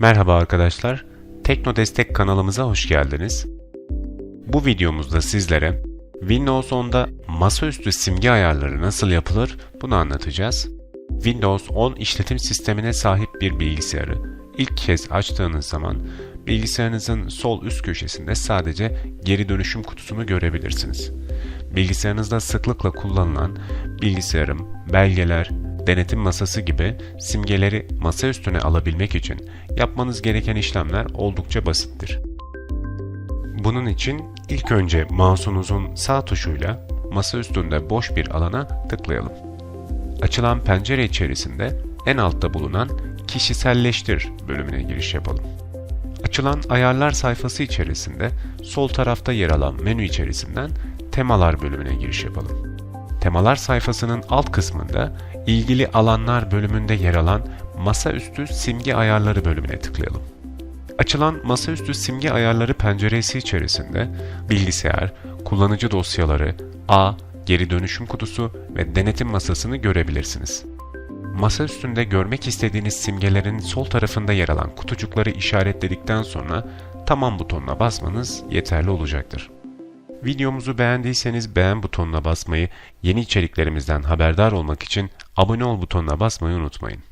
Merhaba arkadaşlar, Tekno Destek kanalımıza hoş geldiniz. Bu videomuzda sizlere Windows 10'da masaüstü simge ayarları nasıl yapılır bunu anlatacağız. Windows 10 işletim sistemine sahip bir bilgisayarı ilk kez açtığınız zaman bilgisayarınızın sol üst köşesinde sadece geri dönüşüm kutusunu görebilirsiniz. Bilgisayarınızda sıklıkla kullanılan bilgisayarım, belgeler, denetim masası gibi simgeleri masa üstüne alabilmek için yapmanız gereken işlemler oldukça basittir. Bunun için ilk önce mouse'unuzun sağ tuşuyla masa üstünde boş bir alana tıklayalım. Açılan pencere içerisinde en altta bulunan Kişiselleştir bölümüne giriş yapalım. Açılan ayarlar sayfası içerisinde sol tarafta yer alan menü içerisinden Temalar bölümüne giriş yapalım. Temalar sayfasının alt kısmında ilgili alanlar bölümünde yer alan masaüstü simge ayarları bölümüne tıklayalım. Açılan masaüstü simge ayarları penceresi içerisinde bilgisayar, kullanıcı dosyaları, A, geri dönüşüm kutusu ve denetim masasını görebilirsiniz. Masa üstünde görmek istediğiniz simgelerin sol tarafında yer alan kutucukları işaretledikten sonra tamam butonuna basmanız yeterli olacaktır. Videomuzu beğendiyseniz beğen butonuna basmayı, yeni içeriklerimizden haberdar olmak için abone ol butonuna basmayı unutmayın.